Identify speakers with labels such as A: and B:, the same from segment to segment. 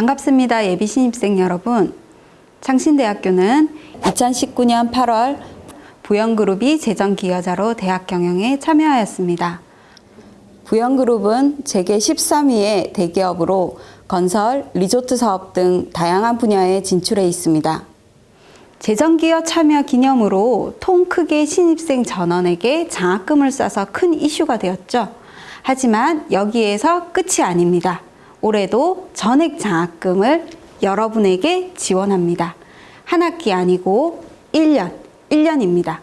A: 반갑습니다. 예비 신입생 여러분. 창신대학교는 2019년 8월 부영그룹이 재정기여자로 대학 경영에 참여하였습니다. 부영그룹은 재계 13위의 대기업으로 건설, 리조트 사업 등 다양한 분야에 진출해 있습니다. 재정기업 참여 기념으로 통 크게 신입생 전원에게 장학금을 쏴서 큰 이슈가 되었죠. 하지만 여기에서 끝이 아닙니다. 올해도 전액 장학금을 여러분에게 지원합니다. 한 학기 아니고 1년, 1년입니다.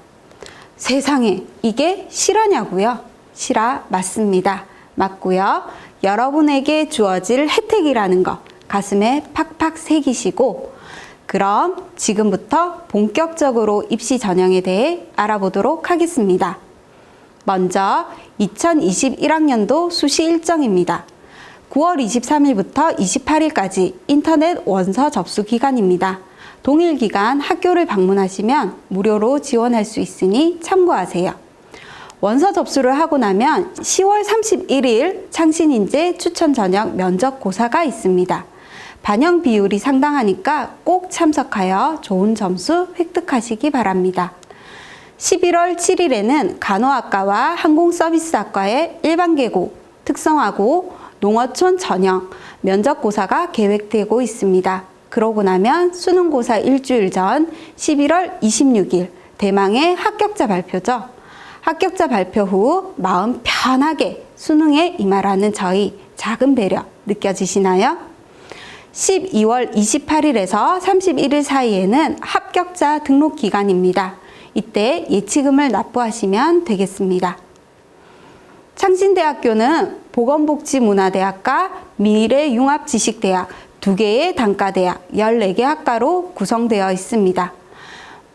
A: 세상에 이게 실화냐고요? 실화 맞습니다. 맞고요. 여러분에게 주어질 혜택이라는 거 가슴에 팍팍 새기시고 그럼 지금부터 본격적으로 입시 전형에 대해 알아보도록 하겠습니다. 먼저 2021학년도 수시 일정입니다. 9월 23일부터 28일까지 인터넷 원서 접수 기간입니다. 동일 기간 학교를 방문하시면 무료로 지원할 수 있으니 참고하세요. 원서 접수를 하고 나면 10월 31일 창신인재 추천 전형 면접 고사가 있습니다. 반영 비율이 상당하니까 꼭 참석하여 좋은 점수 획득하시기 바랍니다. 11월 7일에는 간호학과와 항공서비스학과의 일반계고, 특성화고, 농어촌 전형 면접고사가 계획되고 있습니다. 그러고 나면 수능고사 일주일 전 11월 26일 대망의 합격자 발표죠. 합격자 발표 후 마음 편하게 수능에 임하라는 저희 작은 배려 느껴지시나요? 12월 28일에서 31일 사이에는 합격자 등록 기간입니다. 이때 예치금을 납부하시면 되겠습니다. 창신대학교는 보건복지문화대학과 미래융합지식대학 두 개의 단과대학 14개 학과로 구성되어 있습니다.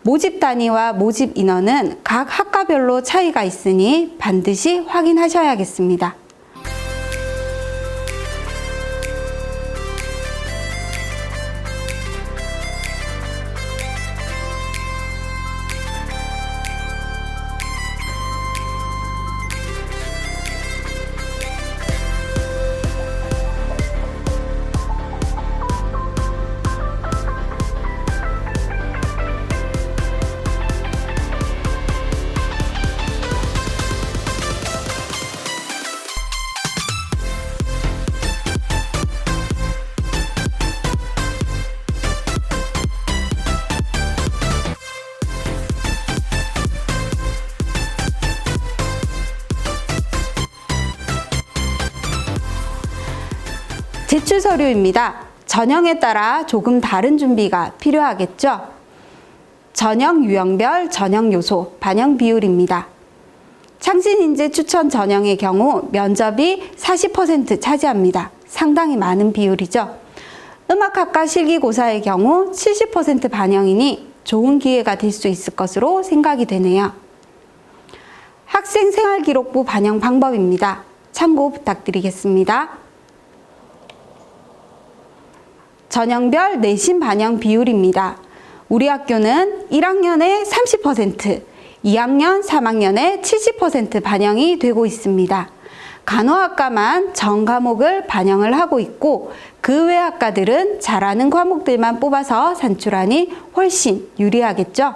A: 모집 단위와 모집 인원은 각 학과별로 차이가 있으니 반드시 확인하셔야겠습니다. 제출 서류입니다. 전형에 따라 조금 다른 준비가 필요하겠죠? 전형 유형별 전형 요소 반영 비율입니다. 창신인재 추천 전형의 경우 면접이 40% 차지합니다. 상당히 많은 비율이죠. 음악학과 실기고사의 경우 70% 반영이니 좋은 기회가 될 수 있을 것으로 생각이 되네요. 학생 생활기록부 반영 방법입니다. 참고 부탁드리겠습니다. 전형별 내신 반영 비율입니다. 우리 학교는 1학년에 30%, 2학년, 3학년에 70% 반영이 되고 있습니다. 간호학과만 전 과목을 반영을 하고 있고 그 외 학과들은 잘하는 과목들만 뽑아서 산출하니 훨씬 유리하겠죠?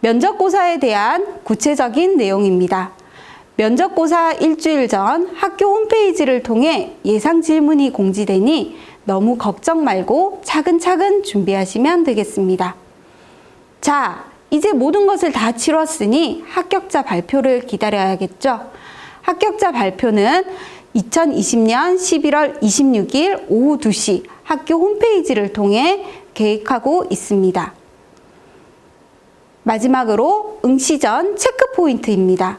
A: 면접고사에 대한 구체적인 내용입니다. 면접고사 일주일 전 학교 홈페이지를 통해 예상 질문이 공지되니 너무 걱정 말고 차근차근 준비하시면 되겠습니다. 자, 이제 모든 것을 다 치렀으니 합격자 발표를 기다려야겠죠? 합격자 발표는 2020년 11월 26일 오후 2시 학교 홈페이지를 통해 계획하고 있습니다. 마지막으로 응시 전 체크 포인트입니다.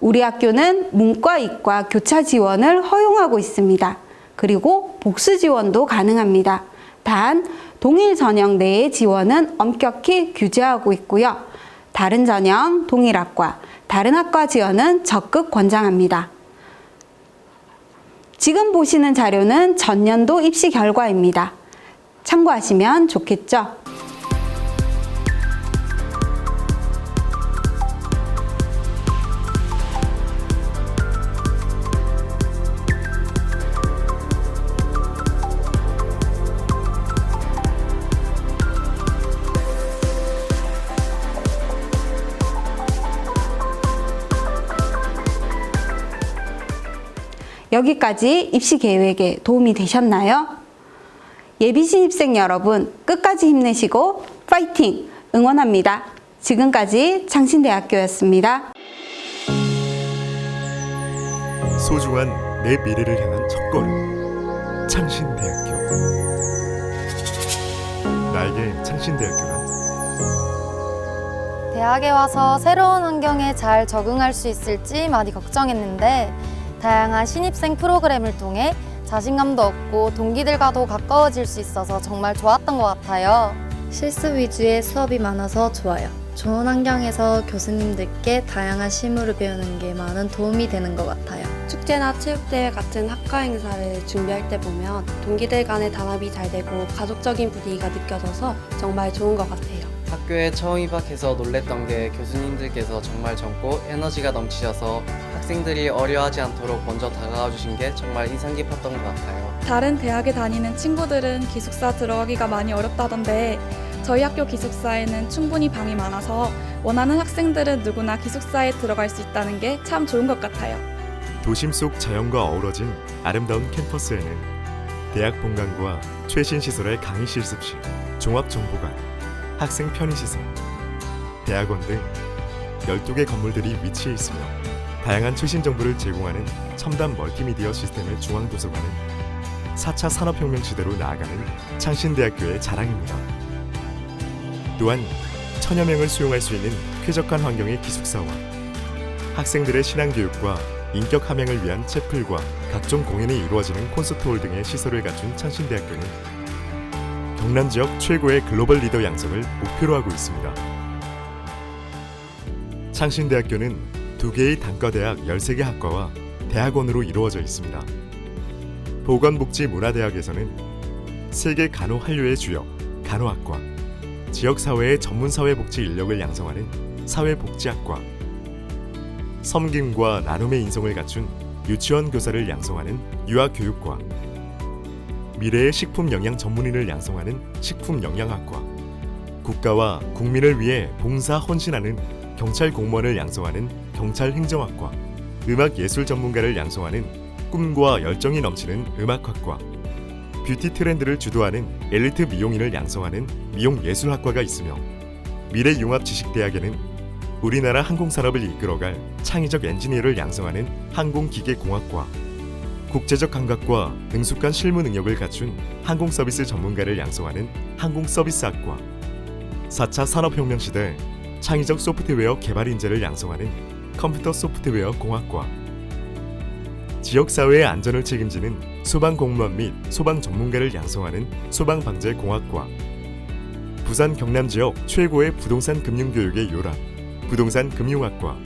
A: 우리 학교는 문과, 이과 교차 지원을 허용하고 있습니다. 그리고 복수 지원도 가능합니다. 단, 동일 전형 내의 지원은 엄격히 규제하고 있고요. 다른 전형, 동일 학과, 다른 학과 지원은 적극 권장합니다. 지금 보시는 자료는 전년도 입시 결과입니다. 참고하시면 좋겠죠? 여기까지 입시 계획에 도움이 되셨나요? 예비 신입생 여러분 끝까지 힘내시고 파이팅 응원합니다. 지금까지 창신대학교였습니다.
B: 소중한 내 미래를 향한 첫걸음 창신대학교 나에게 창신대학교란
C: 대학에 와서 새로운 환경에 잘 적응할 수 있을지 많이 걱정했는데 다양한 신입생 프로그램을 통해 자신감도 얻고 동기들과도 가까워질 수 있어서 정말 좋았던 것 같아요.
D: 실습 위주의 수업이 많아서 좋아요. 좋은 환경에서 교수님들께 다양한 실무를 배우는 게 많은 도움이 되는 것 같아요.
E: 축제나 체육대회 같은 학과 행사를 준비할 때 보면 동기들 간의 단합이 잘 되고 가족적인 분위기가 느껴져서 정말 좋은 것 같아요.
F: 학교에 처음 입학해서 놀랬던 게 교수님들께서 정말 젊고 에너지가 넘치셔서 학생들이 어려워하지 않도록 먼저 다가와 주신 게 정말 인상 깊었던 것 같아요.
G: 다른 대학에 다니는 친구들은 기숙사 들어가기가 많이 어렵다던데 저희 학교 기숙사에는 충분히 방이 많아서 원하는 학생들은 누구나 기숙사에 들어갈 수 있다는 게 참 좋은 것 같아요.
B: 도심 속 자연과 어우러진 아름다운 캠퍼스에는 대학 본관과 최신 시설의 강의 실습실, 종합 정보관, 학생 편의시설, 대학원 등 12개 건물들이 위치해 있으며 다양한 최신 정보를 제공하는 첨단 멀티미디어 시스템의 중앙도서관은 4차 산업혁명 시대로 나아가는 창신대학교의 자랑입니다. 또한 천여 명을 수용할 수 있는 쾌적한 환경의 기숙사와 학생들의 신앙교육과 인격 함양을 위한 채플과 각종 공연이 이루어지는 콘서트홀 등의 시설을 갖춘 창신대학교는 경남 지역 최고의 글로벌 리더 양성을 목표로 하고 있습니다. 창신대학교는 두 개의 단과대학 13개 학과와 대학원으로 이루어져 있습니다. 보건복지문화대학에서는 세계 간호 한류의 주역 간호학과, 지역사회의 전문사회복지 인력을 양성하는 사회복지학과, 섬김과 나눔의 인성을 갖춘 유치원 교사를 양성하는 유아교육과 미래의 식품 영양 전문인을 양성하는 식품 영양학과. 국가와 국민을 위해 봉사 헌신하는 경찰 공무원을 양성하는 경찰 행정학과. 음악 예술 전문가를 양성하는 꿈과 열정이 넘치는 음악학과. 뷰티 트렌드를 주도하는 엘리트 미용인을 양성하는 미용 예술학과가 있으며 미래융합지식대학에는 우리나라 항공산업을 이끌어갈 창의적 엔지니어를 양성하는 항공기계공학과, 국제적 감각과 능숙한 실무 능력을 갖춘 항공 서비스 전문가를 양성하는 항공 서비스 학과, 4차 산업혁명 시대 창의적 소프트웨어 개발 인재를 양성하는 컴퓨터 소프트웨어 공학과, 지역사회의 안전을 책임지는 소방공무원 및 소방 전문가를 양성하는 소방방재공학과, 부산 경남 지역 최고의 부동산 금융교육의 요람, 부동산 금융학과.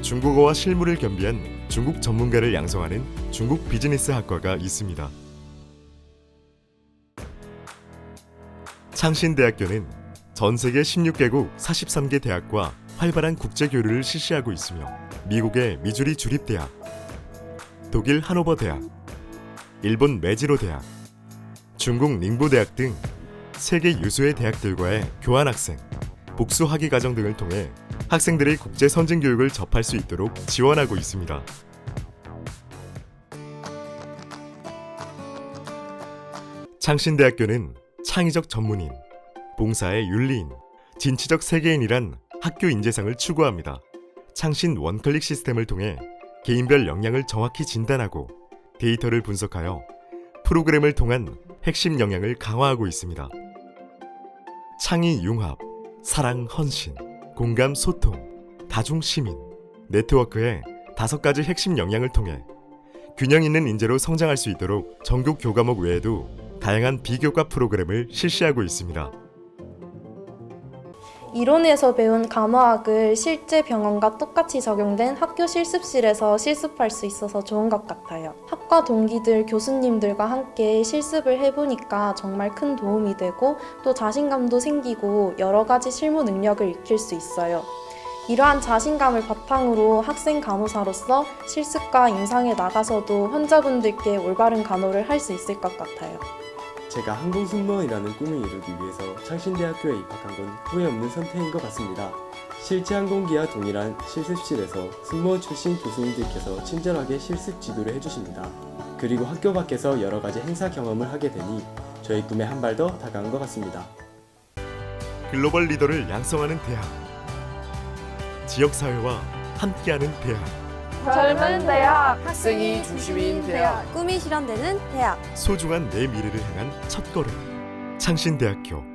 B: 중국어와 실무를 겸비한 중국 전문가를 양성하는 중국 비즈니스 학과가 있습니다. 창신대학교는 전 세계 16개국 43개 대학과 활발한 국제 교류를 실시하고 있으며 미국의 미주리 주립대학, 독일 하노버 대학, 일본 메지로 대학, 중국 닝보 대학 등 세계 유수의 대학들과의 교환 학생, 복수 학위 과정 등을 통해 학생들의 국제 선진 교육을 접할 수 있도록 지원하고 있습니다. 창신대학교는 창의적 전문인, 봉사의 윤리인, 진취적 세계인이란 학교 인재상을 추구합니다. 창신 원클릭 시스템을 통해 개인별 역량을 정확히 진단하고 데이터를 분석하여 프로그램을 통한 핵심 역량을 강화하고 있습니다. 창의 융합, 사랑 헌신, 공감 소통, 다중 시민, 네트워크의 다섯 가지 핵심 역량을 통해 균형 있는 인재로 성장할 수 있도록 전국 교과목 외에도 다양한 비교과 프로그램을 실시하고 있습니다.
H: 이론에서 배운 간호학을 실제 병원과 똑같이 적용된 학교 실습실에서 실습할 수 있어서 좋은 것 같아요. 학과 동기들, 교수님들과 함께 실습을 해보니까 정말 큰 도움이 되고 또 자신감도 생기고 여러 가지 실무 능력을 익힐 수 있어요. 이러한 자신감을 바탕으로 학생 간호사로서 실습과 임상에 나가서도 환자분들께 올바른 간호를 할 수 있을 것 같아요.
I: 제가 항공승무원이라는 꿈을 이루기 위해서 창신대학교에 입학한 건 후회 없는 선택인 것 같습니다. 실제 항공기와 동일한 실습실에서 승무원 출신 교수님들께서 친절하게 실습 지도를 해주십니다. 그리고 학교 밖에서 여러 가지 행사 경험을 하게 되니 저희 꿈에 한 발 더 다가온 것 같습니다.
B: 글로벌 리더를 양성하는 대학. 지역 사회와 함께하는 대학.
G: 젊은 대학
F: 학생이 중심인 대학
C: 꿈이 실현되는 대학.
B: 소중한 내 미래를 향한 첫걸음. 창신대학교